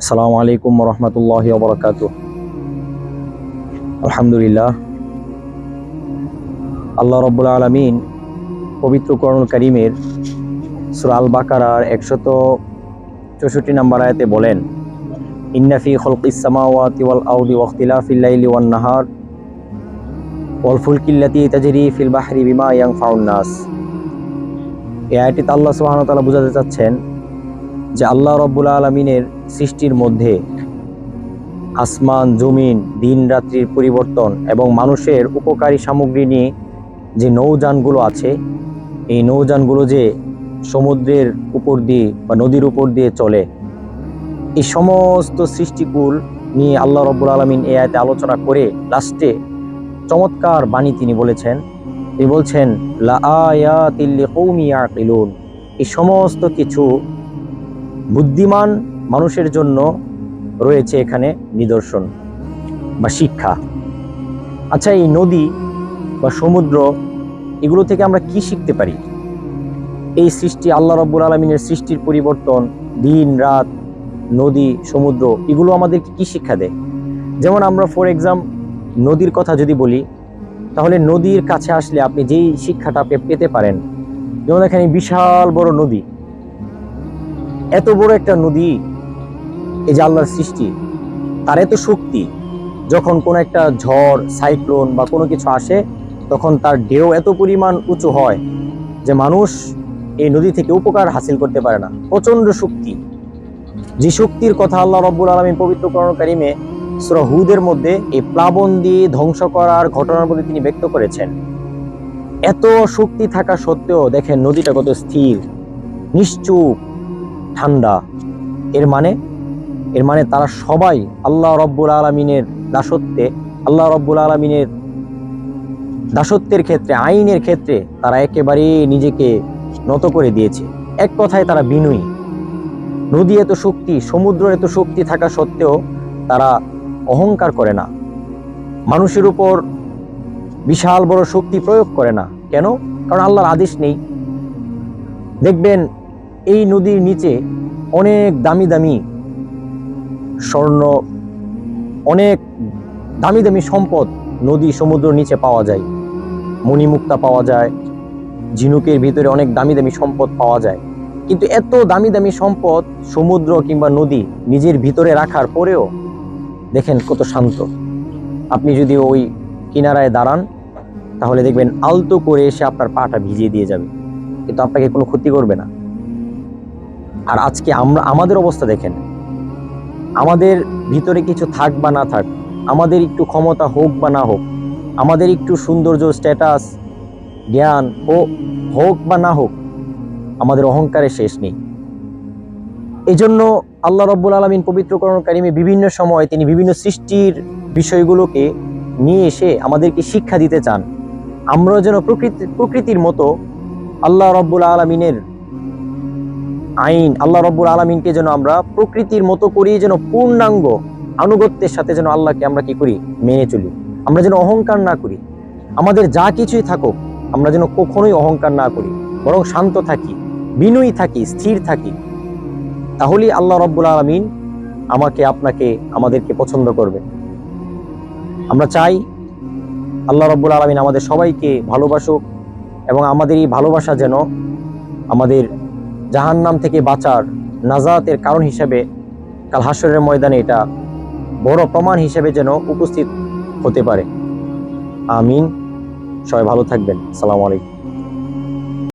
আসসালামু আলাইকুম রহমতুল্লাহ বরকাত আলহামদুলিল্লাহ। আল্লাহ রব্বুল আলমিন পবিত্র করণুল করিমের সুরাল বাকারার একশত চৌষট্টি নম্বর আয়াতে বলেন ইন্নাফি খলকিসামাওয়াতি ওয়াল আউদি ওয়াখতিলাফিল লাইলি ওয়ান নাহার ওয়াল ফুলকিল্লাতি তাজরি ফিল বাহরি বিমা ইয়ানফাউন নাস। এই আয়াটিতে আল্লাহ তাআলা বোঝাতে চাচ্ছেন যে আল্লাহ রব্বুল আলমিনের সৃষ্টির মধ্যে। আসমান, জমিন, দিন রাত্রির পরিবর্তন এবং মানুষের উপকারী সামগ্রী নিয়ে যে নৌযানগুলো আছে, এই নৌযানগুলো যে সমুদ্রের উপর দিয়ে বা নদীর উপর দিয়ে চলে, এই সমস্ত সৃষ্টিকুল নিয়ে আল্লাহ রব্বুল আলমিন এ আয়তে আলোচনা করে লাস্টে চমৎকার বাণী তিনি বলেছেন। তিনি বলছেন লা এই সমস্ত কিছু বুদ্ধিমান মানুষের জন্য রয়েছে এখানে নিদর্শন বা শিক্ষা। আচ্ছা এই নদী বা সমুদ্র, এগুলো থেকে আমরা কি শিখতে পারি? এই সৃষ্টি, আল্লাহ রব্বুল আলমিনের সৃষ্টির পরিবর্তন, দিন, রাত, নদী, সমুদ্র, এগুলো আমাদেরকে কি শিক্ষা দেয়? যেমন আমরা ফর এক্সাম নদীর কথা যদি বলি, তাহলে নদীর কাছে আসলে আপনি যেই শিক্ষাটা আপনি পেতে পারেন, যেমন এখানে বিশাল বড় নদী। এত বড় একটা নদী এই যে আল্লাহর সৃষ্টি তার এত শক্তি। যখন কোনো একটা ঝড়, সাইক্লোন বা কোনো কিছু আসে, তখন তার ঢেউ এত পরিমাণ উঁচু হয় যে মানুষ এই নদী থেকে উপকার হাসিল করতে পারে না। প্রচণ্ড শক্তি। যে শক্তির কথা আল্লাহ রব্বুল আলমী পবিত্র করণ কারিমে সুরা হুদের মধ্যে এই প্লাবন দিয়ে ধ্বংস করার ঘটনার মধ্যে তিনি ব্যক্ত করেছেন। এত শক্তি থাকা সত্ত্বেও দেখেন নদীটা কত স্থির, নিশ্চুপ, ঠান্ডা। এর মানে এর মানে তারা সবাই আল্লাহ রব্বুল আলমিনের দাসত্বে, আল্লাহ রব্বুল আলমিনের দাসত্বের ক্ষেত্রে, আইনের ক্ষেত্রে তারা একেবারেই নিজেকে নত করে দিয়েছে। এক কথায় তারা বিনয়ী। নদী এত শক্তি, সমুদ্র এত শক্তি থাকা সত্ত্বেও তারা অহংকার করে না। মানুষের উপর বিশাল বড় শক্তি প্রয়োগ করে না। কেন? কারণ আল্লাহর আদেশ নেই। দেখবেন এই নদীর নিচে অনেক দামি দামি স্বর্ণ, অনেক দামি দামি সম্পদ নদী, সমুদ্র নিচে পাওয়া যায়। মণিমুক্তা পাওয়া যায়। ঝিনুকের ভিতরে অনেক দামি দামি সম্পদ পাওয়া যায়। কিন্তু এত দামি দামি সম্পদ সমুদ্র কিংবা নদী নিজের ভিতরে রাখার পরেও দেখেন কত শান্ত। আপনি যদি ওই কিনারায় দাঁড়ান, তাহলে দেখবেন আলতো করে এসে আপনার পাটা ভিজিয়ে দিয়ে যাবে। কিন্তু আপনাকে কোনো ক্ষতি করবে না। আর আজকে আমরা, আমাদের অবস্থা দেখেন আমাদের ভিতরে কিছু থাক বা না থাক, আমাদের একটু ক্ষমতা হোক বা না হোক, আমাদের একটু সৌন্দর্য স্ট্যাটাস জ্ঞান ও হোক বা না হোক, আমাদের অহংকারের শেষ নেই। এই জন্য আল্লাহ রব্বুল আলমিন পবিত্রকরণ কারিমে বিভিন্ন সময় তিনি বিভিন্ন সৃষ্টির বিষয়গুলোকে নিয়ে এসে আমাদেরকে শিক্ষা দিতে চান। আমরা যেন প্রকৃতি, প্রকৃতির মতো আল্লাহ রব্বুল আলমিনের আইন। আল্লাহ রব্বুল আলমিনকে যেন আমরা প্রকৃতির মতো করেই যেন পূর্ণাঙ্গ আনুগত্যের সাথে যেন আল্লাহকে আমরা কি করি? মেনে চলি। আমরা যেন অহংকার না করি। আমাদের যা কিছুই থাকুক, আমরা যেন কখনোই অহংকার না করি। বরং শান্ত থাকি, বিনয়ী থাকি, স্থির থাকি। তাহলেই আল্লাহ রব্বুল আলমিন আমাকে, আপনাকে, আমাদেরকে পছন্দ করবে। আমরা চাই আল্লাহ রব্বুল আলমিন আমাদের সবাইকে ভালোবাসুক এবং আমাদের এই ভালোবাসা যেন আমাদের জাহান্নাম থেকে বাঁচার নাজাতের কারণ হিসেবে কাল হাসরের ময়দানে এটা বড় প্রমাণ হিসেবে যেন উপস্থিত হতে পারে। আমিন। সবাই ভালো থাকবেন। সালাম আলাইকুম।